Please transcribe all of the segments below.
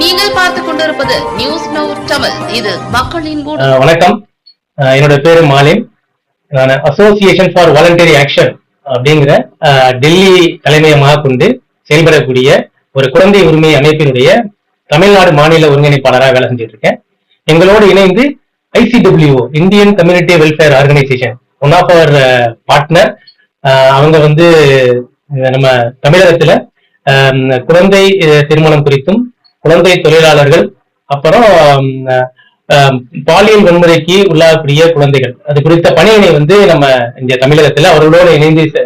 நீங்கள் பார்த்துக் கொண்டிருப்பது நியூஸ் நவ் தமிழ் இது மக்களின் வணக்கம். என்னோட பேரு மாலின். நான் அசோசியேஷன் ஃபார் வாலண்டரி ஆக்ஷன் அப்படிங்கிற டெல்லி தலைமையமாக கொண்டு செயல்படக்கூடிய ஒரு குழந்தை உரிமை அமைப்பினுடைய தமிழ்நாடு மாநில ஒருங்கிணைப்பாளராக வேலை செஞ்சுட்டு இருக்கேன் எங்களோடு இணைந்து ICW Indian community welfare organisation one of our partner அவங்க வந்து நம்ம தமிழகத்துல குழந்தை திருமணம் குறித்தும் குழந்தை தொழிலாளர்கள் அப்புறம் பாலியல் வன்முறைக்கு உள்ளாகக்கூடிய குழந்தைகள். அது குறித்த பணியினை வந்து நம்ம இங்க தமிழகத்துல அவர்களோடு இணைந்து செ-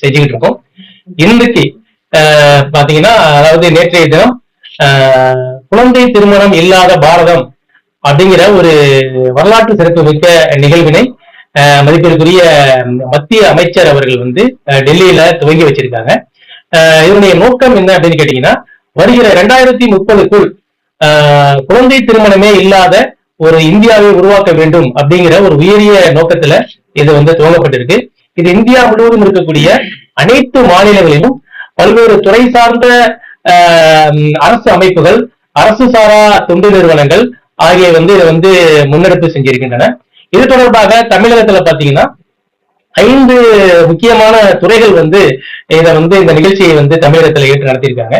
செஞ்சுக்கிட்டு இருக்கோம். இன்றைக்கு பாத்தீங்கன்னா அதாவது நேற்றைய தினம் குழந்தை திருமணம் இல்லாத பாரதம் அப்படிங்கிற ஒரு வரலாற்று சிறப்புமிக்க நிகழ்வினை மதிப்பிற்குரிய மத்திய அமைச்சர் அவர்கள் வந்து டெல்லியில துவங்கி வச்சிருக்காங்க. அஹ், இதனுடைய நோக்கம் என்ன அப்படின்னு கேட்டீங்கன்னா வருகிற ரெண்டாயிரத்தி முப்பதுக்குள் ஆஹ் குழந்தை திருமணமே இல்லாத ஒரு இந்தியாவை உருவாக்க வேண்டும் அப்படிங்கிற ஒரு உயரிய நோக்கத்துல இது வந்து துவங்கப்பட்டிருக்கு. இது இந்தியா முழுவதும் இருக்கக்கூடிய அனைத்து மாநிலங்களிலும் பல்வேறு துறை சார்ந்த ஆஹ் அரசு அமைப்புகள் அரசு சாரா தொண்டு நிறுவனங்கள் ஆகிய வந்து இதை வந்து முன்னெடுப்பு செஞ்சிருக்கின்றன. இது தொடர்பாக தமிழகத்துல பாத்தீங்கன்னா ஐந்து முக்கியமான துறைகள் வந்து இதை வந்து இந்த நிகழ்ச்சியை வந்து தமிழகத்துல ஏற்று நடத்தியிருக்காங்க.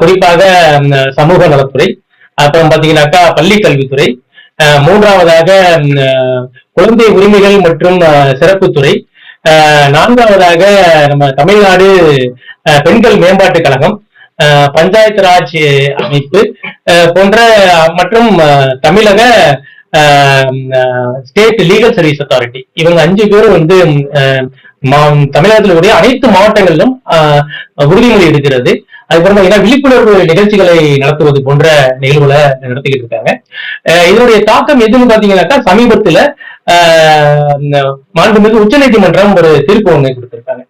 குறிப்பாக சமூக நலத்துறை அப்புறம் பாத்தீங்கன்னாக்கா பள்ளி கல்வித்துறை மூன்றாவதாக குழந்தை உரிமைகள் மற்றும் சிறப்புத்துறை நான்காவதாக நம்ம தமிழ்நாடு பெண்கள் மேம்பாட்டுக் கழகம் பஞ்சாயத்து ராஜ் அமைப்பு போன்ற மற்றும் தமிழக ஸ்டேட் லீகல் சர்வீஸ் அத்தாரிட்டி இவங்க அஞ்சு பேரும் வந்து மா- தமிழகத்தில் உடைய அனைத்து மாவட்டங்களிலும் உறுதிமொழி இருக்கிறது அதுக்கப்புறமா ஏன்னா விழிப்புணர்வு நிகழ்ச்சிகளை நடத்துவது போன்ற நிகழ்வுகளை நடத்திக்கிட்டு இருக்காங்க. இதனுடைய தாக்கம் எதுன்னு பாத்தீங்கன்னாக்கா சமீபத்துல ஆஹ் இந்த மாண்புமிகு உச்சநீதிமன்றம் ஒரு தீர்ப்பு ஒன்று கொடுத்திருக்காங்க.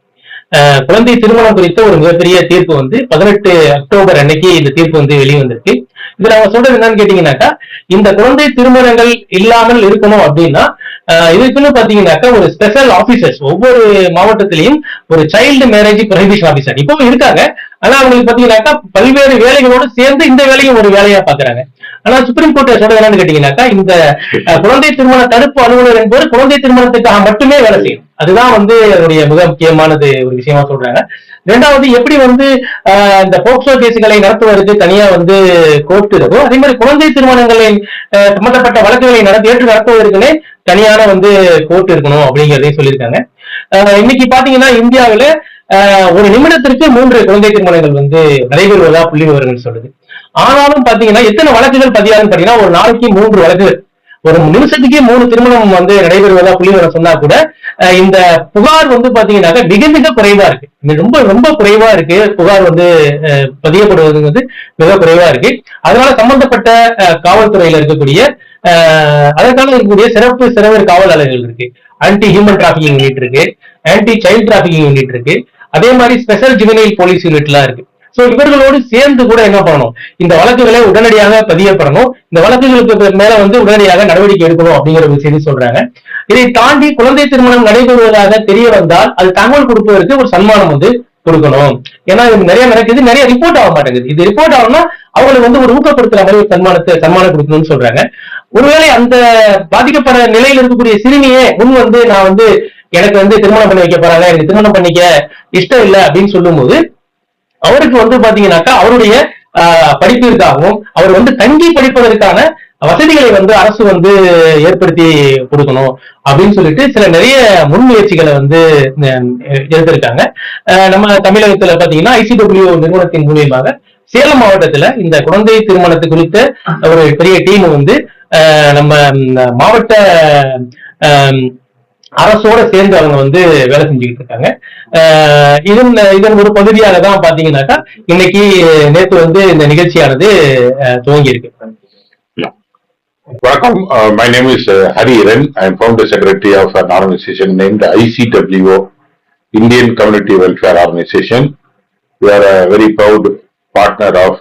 குழந்தை திருமணம் குறித்த ஒரு மிகப்பெரிய தீர்ப்பு வந்து பதினெட்டு அக்டோபர் அன்னைக்கு இந்த தீர்ப்பு வந்து வெளிவந்திருக்கு. இதுல அவங்க சொல்றது என்னன்னு கேட்டீங்கன்னாக்கா இந்த குழந்தை திருமணங்கள் இல்லாமல் இருக்கணும் அப்படின்னா இதுக்குன்னு பாத்தீங்கன்னாக்கா ஒரு ஸ்பெஷல் ஆபீசர்ஸ் ஒவ்வொரு மாவட்டத்திலையும் ஒரு சைல்டு மேரேஜ் ப்ரொஹிபிஷன் ஆபீசர் இப்போ இருக்காங்க. ஆனா அவங்களுக்கு பாத்தீங்கன்னாக்கா பல்வேறு வேலைகளோடு சேர்ந்து இந்த வேலையும் ஒரு வேலையா பாக்குறாங்க. ஆனா சுப்ரீம் கோர்ட் சொல்றது என்னன்னு கேட்டீங்கன்னாக்கா இந்த குழந்தை திருமண தடுப்பு அலுவலர் என்பவர் குழந்தை திருமணத்துக்காக மட்டுமே வேலை செய்யும் அதுதான் வந்து அதனுடைய மிக முக்கியமானது ஒரு விஷயமா சொல்றாங்க. ரெண்டாவது எப்படி வந்து இந்த போக்சோ கேசுகளை நடத்துவதற்கு தனியா வந்து கோர்ட் இருக்கோ அதே மாதிரி குழந்தை திருமணங்களை சம்பந்தப்பட்ட வழக்குகளை நடத்தி ஏற்று நடத்துவதற்குனே தனியான வந்து கோர்ட் இருக்கணும் அப்படிங்கிறதையும் சொல்லியிருக்காங்க. இன்னைக்கு பாத்தீங்கன்னா இந்தியாவில ஒரு நிமிடத்திற்கு மூன்று குழந்தை திருமணங்கள் வந்து நடைபெறுவதா புள்ளி விவரங்கள் சொல்லுது. ஆனாலும் பாத்தீங்கன்னா எத்தனை வழக்குகள் பதியாதுன்னு பாத்தீங்கன்னா ஒரு நாளைக்கு மூன்று வழக்குகள். ஒரு நிமிஷத்துக்கே மூணு திருமணம் வந்து நடைபெறுவதா புள்ளி சொன்னா கூட இந்த புகார் வந்து பாத்தீங்கன்னாக்க மிக மிக குறைவா இருக்கு. ரொம்ப ரொம்ப குறைவா இருக்கு. புகார் வந்து பதியப்படுவது வந்து மிக குறைவா இருக்கு. அதனால சம்பந்தப்பட்ட காவல்துறையில இருக்கக்கூடிய அதற்கான இருக்கக்கூடிய சிறப்பு சிறவர் காவலாளர்கள் இருக்கு. ஆன்டி ஹியூமன் டிராபிகிங் யூனிட் இருக்கு. ஆன்டி சைல்ட் டிராபிகிங் யூனிட் இருக்கு. அதே மாதிரி ஸ்பெஷல் ஜுவனைல் போலீஸ் யூனிட்லாம் இருக்கு. சோ இவர்களோடு சேர்ந்து கூட என்ன பண்ணணும்? இந்த வழக்குகளை உடனடியாக பதியப்படணும். இந்த வழக்குகளுக்கு மேல வந்து உடனடியாக நடவடிக்கை எடுக்கணும் அப்படிங்கிற ஒரு செய்தி சொல்றாங்க. இதை தாண்டி குழந்தை திருமணம் நடைபெறுவதாக தெரிய வந்தால் அது தகவல் கொடுப்பதற்கு ஒரு சன்மானம் வந்து கொடுக்கணும். ஏன்னா இது நிறைய நடக்குது நிறைய ரிப்போர்ட் ஆக மாட்டேங்குது. இது ரிப்போர்ட் ஆகணும்னா அவங்களுக்கு வந்து ஒரு ஊக்கப்படுத்துற மாதிரி ஒரு சன்மானத்தை சன்மானம் கொடுக்கணும்னு சொல்றாங்க. ஒருவேளை அந்த பாதிக்கப்பட நிலையில் இருக்கக்கூடிய சிறுமியே முன் வந்து நான் வந்து எனக்கு வந்து திருமணம் பண்ணி வைக்க போறாங்க எனக்கு திருமணம் பண்ணிக்க இஷ்டம் இல்லை அப்படின்னு சொல்லும்போது அவருக்கு வந்து பாத்தீங்கன்னாக்கா அவருடைய படிப்பிற்காகவும் அவர் வந்து தங்கி படிப்பதற்கான வசதிகளை வந்து அரசு வந்து ஏற்படுத்தி கொடுக்கணும் அப்படின்னு சொல்லிட்டு சில நிறைய முன்முயற்சிகளை வந்து எடுத்திருக்காங்க. நம்ம தமிழகத்துல பாத்தீங்கன்னா ஐசிடபிள்யூ நிறுவனத்தின் மூலியமாக சேலம் மாவட்டத்துல இந்த குழந்தை திருமணத்து குறித்த ஒரு பெரிய டீம் வந்து நம்ம மாவட்ட அரசோட சேர்ந்து அவங்க வந்து வேலை செஞ்சுக்கிட்டு இருக்காங்க இதன் இதன் ஒரு பகுதியாக தான் பாத்தீங்கன்னாக்கா இன்னைக்கு நேற்று வந்து இந்த நிகழ்ச்சியானது துவங்கி இருக்கு வணக்கம் my name is Hariharan I am founder secretary of an organisation named ICWO Indian community welfare organisation we are a very proud partner of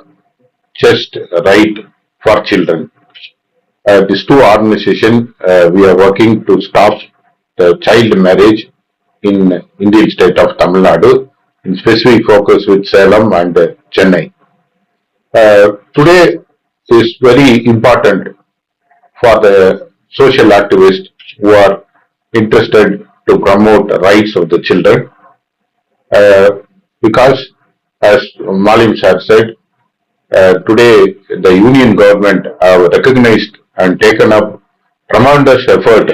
chest right for children this two organisation we are working to stop the child marriage in Indian state of Tamil Nadu, in specific focus with Salem and Chennai. Uh, today, is very important for the social activists who are interested to promote the rights of the children. Uh, because as Malim sir said, uh, today the union government have recognized and taken up tremendous effort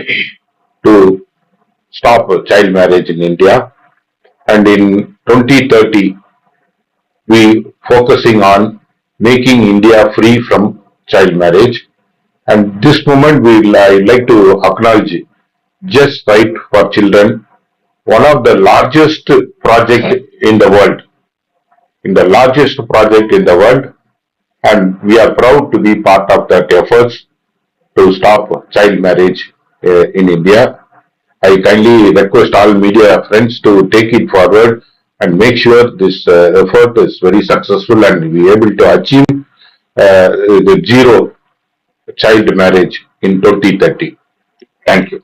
to stop child marriage in India. And in 2030, we focusing on making India free from child marriage. And this moment we I like to acknowledge Just Right for Children, one of the largest project in the world, in the largest project in the world, and we are proud to be part of that efforts to stop child marriage uh, in India. I kindly request all media friends to take it forward and make sure this uh, effort is very successful and we able to achieve uh, the zero child marriage in 2030. Thank you.